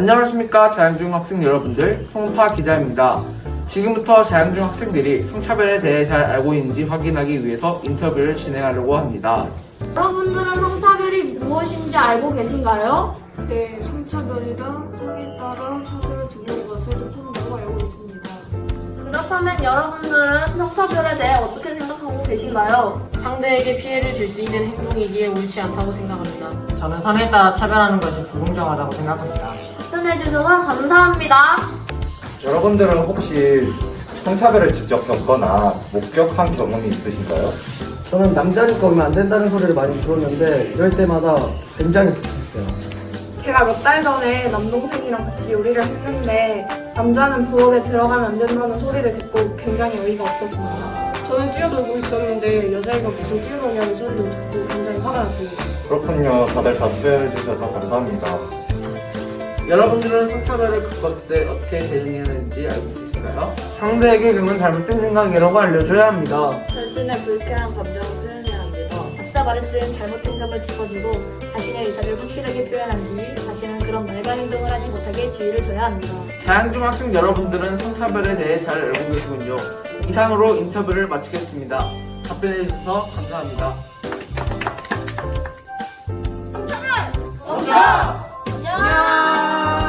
안녕하십니까 자양중 학생 여러분들 송파 기자입니다. 지금부터 자양중 학생들이 성차별에 대해 잘 알고 있는지 확인하기 위해서 인터뷰를 진행하려고 합니다. 여러분들은 성차별이 무엇인지 알고 계신가요? 네, 성차별이랑 성에 따라 차별을 두는 것을 교통부가 알고 있습니다. 그렇다면 여러분들은 성차별에 대해 어떻게 생각하고 계신가요? 상대에게 피해를 줄 수 있는 행동이기에 옳지 않다고 생각합니다. 저는 선에 따라 차별하는 것이 불공정하다고 생각합니다. 답변해주셔서 감사합니다. 여러분들은 혹시 성차별을 직접 겪거나 목격한 경험이 있으신가요? 저는 남자니까 오면 안 된다는 소리를 많이 들었는데 이럴 때마다 굉장히 불쾌했어요. 제가 몇 달 전에 남동생이랑 같이 요리를 했는데 남자는 부엌에 들어가면 안 된다는 소리를 듣고 굉장히 어이가 없었습니다. 저는 뛰어놀고 있었는데 여자애가 무슨 뛰어노냐는 소리를 듣고 굉장히 화가 났습니다. 그렇군요. 다들 답변해 주셔서 감사합니다. 여러분들은 성차별을 겪었을 때 어떻게 대응해야 하는지 알고 계신가요? 상대에게 그건 잘못된 생각이라고 알려줘야 합니다. 자신의 불쾌한 감정을 표현해야 합니다. 앞서 말했던 잘못된 점을 짚어주고 자신의 의사를 확실하게 표현한 뒤 다시는 그런 말과 행동을 하지 못하게 주의를 줘야 합니다. 자양중 학생 여러분들은 성차별에 대해 잘 알고 계시군요. 이상으로 인터뷰를 마치겠습니다. 답변해주셔서 감사합니다. 안녕!